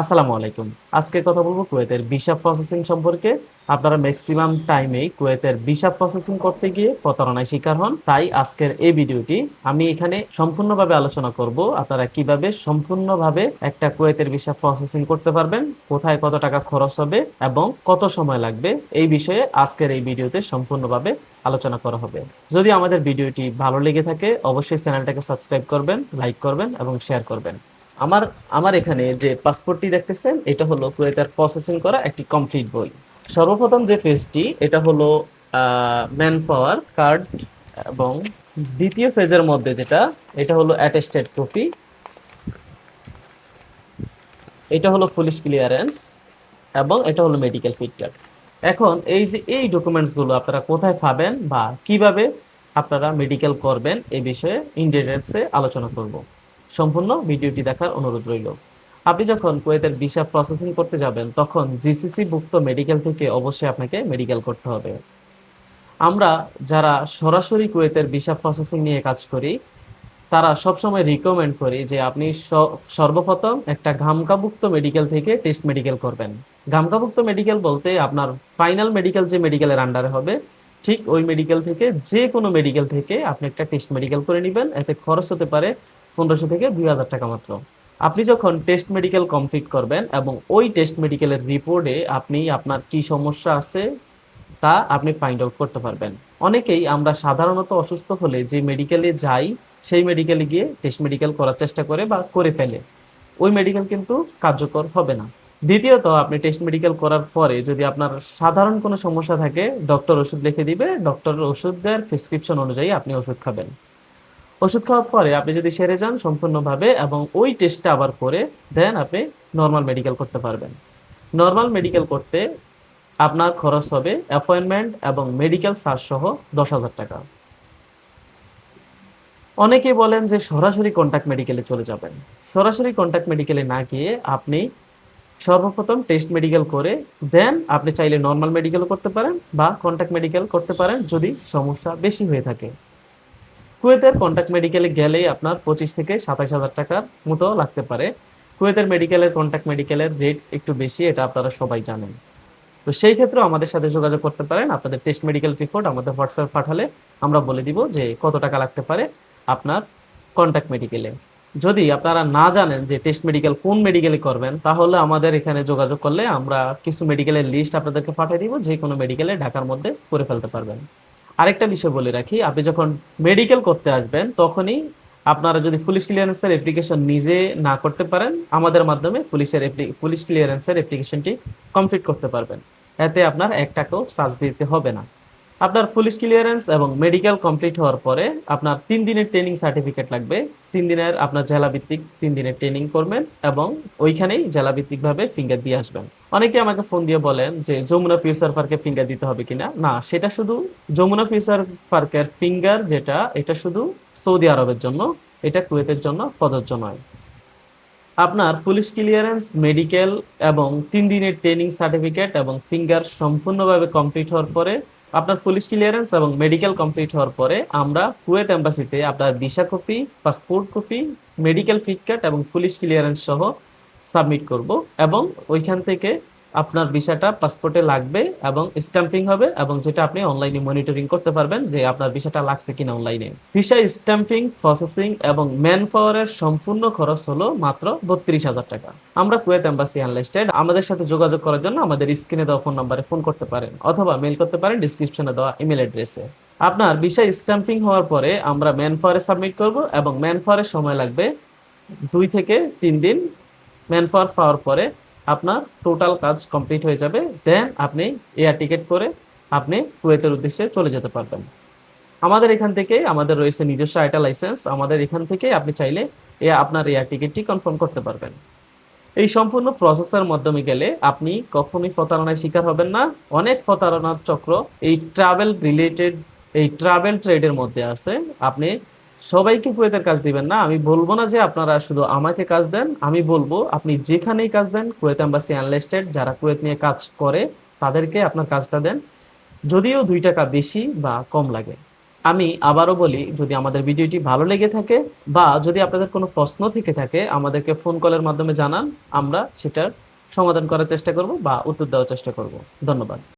আসসালামু আলাইকুম। আজকে কথা বলব কুয়েতের ভিসা প্রসেসিং সম্পর্কে। আপনারা ম্যাক্সিমাম টাইমেই কুয়েতের ভিসা প্রসেসিং করতে গিয়ে প্রতারণায় শিকার হন। তাই আজকের এই ভিডিওটি আমি এখানে সম্পূর্ণভাবে আলোচনা করব। আপনারা কীভাবে সম্পূর্ণভাবে একটা কুয়েতের ভিসা প্রসেসিং করতে পারবেন, কোথায় কত টাকা খরচ হবে এবং কত সময় লাগবে, এই বিষয়ে আজকের এই ভিডিওতে সম্পূর্ণভাবে আলোচনা করা হবে। যদি আমাদের ভিডিওটি ভালো লেগে থাকে, অবশ্যই চ্যানেলটাকে সাবস্ক্রাইব করবেন লাইক করবেন এবং শেয়ার করবেন। আমার আমার এখানে যে পাসপোর্টটি দেখতেছেন, এটা হলো কুয়েতের প্রসেসিং করা একটি কমপ্লিট বই। সর্বপ্রথম যে ফেজটি এটা হলো ম্যান পাওয়ার কার্ড এবং দ্বিতীয় ফেজের মধ্যে যেটা, এটা হলো অ্যাটেস্টেড কপি এটা হলো পুলিশ ক্লিয়ারেন্স এবং এটা হলো মেডিকেল কার্ড এখন এই যে, এই ডকুমেন্টসগুলো আপনারা কোথায় পাবেন বা কীভাবে আপনারা মেডিকেল করবেন, এ বিষয়ে ইন আলোচনা করব। সম্পূর্ণ ভিডিওটি দেখার অনুরোধ রইল। আপনি যখন কুয়েতের ভিসা প্রসেসিং করতে যাবেন, তখন জিসিসি ভুক্ত মেডিকেল থেকে অবশ্যই আপনাকে মেডিকেল করতে হবে। আমরা যারা সরাসরি কুয়েতের ভিসা প্রসেসিং নিয়ে কাজ করি, তারা সবসময় রিকমেন্ড করি যে আপনি সর্বপ্রথম একটা ঘামকাভুক্ত মেডিকেল থেকে টেস্ট মেডিকেল করবেন। ঘামকাভুক্ত মেডিকেল বলতে আপনার ফাইনাল মেডিকেল যে মেডিকেলের আন্ডারে হবে, ঠিক ওই মেডিকেল থেকে যে কোনো মেডিকেল থেকে আপনি একটা টেস্ট মেডিকেল করে নেবেন। এতে খরচ হতে পারে পনেরোশো থেকে দুই হাজার টাকা মাত্র। আপনি যখন টেস্ট মেডিকেল কমপ্লিট করবেন এবং ওই টেস্ট মেডিকেলের রিপোর্টে আপনি আপনার কি সমস্যা আছে, তা আপনি ফাইন্ড আউট করতে পারবেন। অনেকেই আমরা সাধারণত অসুস্থ হলে যে মেডিকেলে যাই, সেই মেডিকেলে গিয়ে টেস্ট মেডিকেল করার চেষ্টা করে বা করে ফেলে। ওই মেডিকেল কিন্তু কার্যকর হবে না। দ্বিতীয়ত, আপনি টেস্ট মেডিকেল করার পরে যদি আপনার সাধারণ কোনো সমস্যা থাকে ডক্টর ওষুধ লিখে দিবে ডক্টরের ওষুধের প্রেসক্রিপশন অনুযায়ী আপনি ওষুধ খাবেন। ওষুধ খাওয়ার পরে আপনি যদি সেরে যান সম্পূর্ণভাবে এবং ওই টেস্টটা আবার করে দেন আপনি নর্মাল মেডিকেল করতে পারবেন। নর্মাল মেডিকেল করতে আপনার খরচ হবে অ্যাপয়েন্টমেন্ট এবং মেডিকেল চার্জ সহ দশ হাজার টাকা। অনেকে বলেন যে সরাসরি কন্ট্যাক্ট মেডিকেলে চলে যাবেন। সরাসরি কন্ট্যাক্ট মেডিকেলে না গিয়ে আপনি সর্বপ্রথম টেস্ট মেডিকেল করে দেন আপনি চাইলে নর্মাল মেডিকেল করতে পারেন বা কন্ট্যাক্ট মেডিকেল করতে পারেন যদি সমস্যা বেশি হয়ে থাকে। কুয়েতের কন্ট্যাক্ট মেডিকেলে গেলেই আপনার পঁচিশ থেকে সাতাশ হাজার টাকার মতো লাগতে পারে। কুয়েতের মেডিকেলের কন্ট্যাক্ট মেডিকেলের রেট একটু বেশি, এটা আপনারা সবাই জানেন। তো সেই ক্ষেত্রে আমাদের সাথে যোগাযোগ করতে পারেন, আপনাদের টেস্ট মেডিকেল রিপোর্ট আমাদের হোয়াটসঅ্যাপ পাঠালে আমরা বলে দিব যে কত টাকা লাগতে পারে আপনার কন্ট্যাক্ট মেডিকেলে যদি আপনারা না জানেন যে টেস্ট মেডিকেল কোন মেডিকেলে করবেন, তাহলে আমাদের এখানে যোগাযোগ করলে আমরা কিছু মেডিকেলের লিস্ট আপনাদেরকে পাঠিয়ে দিব যে কোনো মেডিকেলে ঢাকার মধ্যে করে ফেলতে পারবেন। আরেকটা বিষয় বলে রাখি, আপনি যখন মেডিকেল করতে আসবেন, তখনই আপনারা যদি পুলিশ ক্লিয়ারেন্সের অ্যাপ্লিকেশন নিজে না করতে পারেন, আমাদের মাধ্যমে পুলিশের পুলিশ ক্লিয়ারেন্সের অ্যাপ্লিকেশনটি কমপ্লিট করতে পারবেন। এতে আপনার এক টাকাও চার্জ দিতে হবে না। আপনার পুলিশ ক্লিয়ারেন্স এবং মেডিকেল কমপ্লিট হওয়ার পরে আপনার তিন দিনের ট্রেনিং সার্টিফিকেট লাগবে। তিন দিনের আপনার জেলাভিত্তিক তিন দিনের ট্রেনিং করবেন এবং ওইখানেই জেলাভিত্তিকভাবে ফিঙ্গার দিয়ে আসবেন। অনেকে আমাকে ফোন দিয়ে বলেন যে, যমুনা ফিউচার পার্কে ফিঙ্গার দিতে হবে কিনা? না, সেটা শুধু যমুনা ফিউচার পার্কের ফিঙ্গার যেটা, এটা শুধু সৌদি আরবের জন্য, এটা কুয়েতের জন্য প্রযোজ্য নয়। আপনার পুলিশ ক্লিয়ারেন্স মেডিকেল এবং তিন দিনের ট্রেনিং সার্টিফিকেট এবং ফিঙ্গার সম্পূর্ণভাবে কমপ্লিট হওয়ার পরে আপনার পুলিশ ক্লিয়ারেন্স এবং মেডিকেল কমপ্লিট হওয়ার পরে আমরা কুয়েত এম্বাসিতে আপনার visa copy passport copy medical fit card এবং পুলিশ ক্লিয়ারেন্স সহ সাবমিট করব এবং ওইখান থেকে আপনার ভিসাটা পাসপোর্টে লাগবে এবং স্ট্যাম্পিং হবে এবং যেটা আপনি অনলাইনে মনিটরিং করতে পারবেন যে আপনার ভিসাটা লাগছে কিনা অনলাইনে ভিসা স্ট্যাম্পিং প্রসেসিং এবং ম্যান পাওয়ারের সম্পূর্ণ খরচ হলো মাত্র বত্রিশ হাজার টাকা। আমরা কুয়েত এম্বাসি আনলিস্টেড আমাদের সাথে যোগাযোগ করার জন্য আমাদের স্ক্রিনে দেওয়া ফোন নাম্বারে ফোন করতে পারেন অথবা মেল করতে পারেন ডিসক্রিপশনে দেওয়া ইমেল অ্যাড্রেসে আপনার ভিসা স্ট্যাম্পিং হওয়ার পরে আমরা ম্যান পাওয়ারে সাবমিট করব এবং ম্যান পাওয়ারের সময় লাগবে দুই থেকে তিন দিন। ম্যান পাওয়ার পাওয়ার পরে আপনার টোটাল কাজ কমপ্লিট হয়ে যাবে দেন আপনি এয়ার টিকিট করে আপনি কুয়েতের উদ্দেশ্যে চলে যেতে পারবেন। আমাদের এখান থেকে, আমাদের রয়েছে নিজস্ব আইটা লাইসেন্স আমাদের এখান থেকে আপনি চাইলে এ আপনার এয়ার টিকিটটি কনফার্ম করতে পারবেন। এই সম্পূর্ণ প্রসেসের মাধ্যমে গেলে আপনি কখনোই প্রতারণায় শিকার হবেন না। অনেক প্রতারণার চক্র এই ট্রাভেল রিলেটেড এই ট্রাভেল ট্রেডের মধ্যে আছে। আপনি সবাইকে কুয়েতের কাজ দিবেন না। আমি বলব না যে আপনারা শুধু আমাকে কাজ দেন, আমি বলব আপনি যেখানেই কাজ দেন, কুয়েত এম্বাসি আনলিস্টেড, যারা কুয়েত নিয়ে কাজ করে, তাদেরকে আপনার কাজটা দেন। যদিও দুই টাকা বেশি বা কম লাগে। আমি আবারও বলি, যদি আমাদের ভিডিওটি ভালো লেগে থাকে বা যদি আপনাদের কোনো প্রশ্ন থেকে থাকে, আমাদেরকে ফোন কলের মাধ্যমে জানান। আমরা সেটার সমাধান করার চেষ্টা করব বা উত্তর দেওয়ার চেষ্টা করব। ধন্যবাদ।